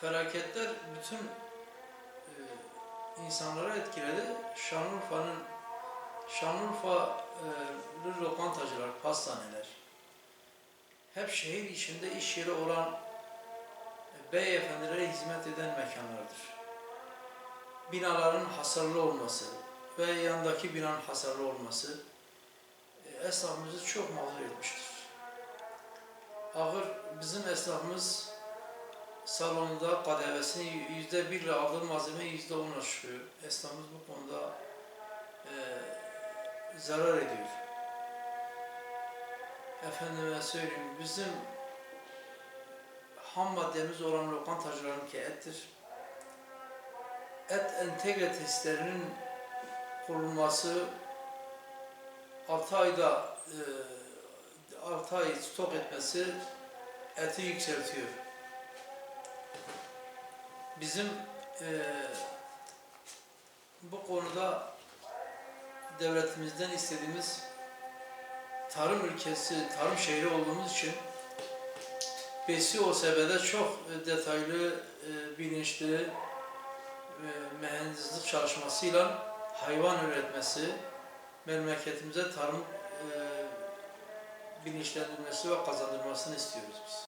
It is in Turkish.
felaketler bütün e, insanları etkiledi. Şanlıurfa'nın Şanlıurfa'lı lokantacılar, pastaneler, hep şehir içinde iş yeri olan e, beyefendilere hizmet eden mekanlardır. Binaların hasarlı olması ve yandaki binanın hasarlı olması e, esnafımızı çok mağdur etmiştir. Ağır bizim esnafımız salonunda kadevesini yüzde birle aldığı malzeme yüzde onla çıkıyor. Esnafımız bu konuda e, zarar ediyor. Efendime söyleyeyim bizim ham maddemiz olan lokantacılarınki ettir. Et entegre testlerinin kurulması 6 ayda e, 6 ay stok etmesi eti yükseltiyor. Bizim e, bu konuda devletimizden istediğimiz tarım ülkesi, tarım şehri olduğumuz için Besi OSB'de çok e, detaylı, e, bilinçli e, mühendislik çalışmasıyla hayvan üretmesi, memleketimize tarım e, bilinçlendirmesi ve kazandırmasını istiyoruz biz.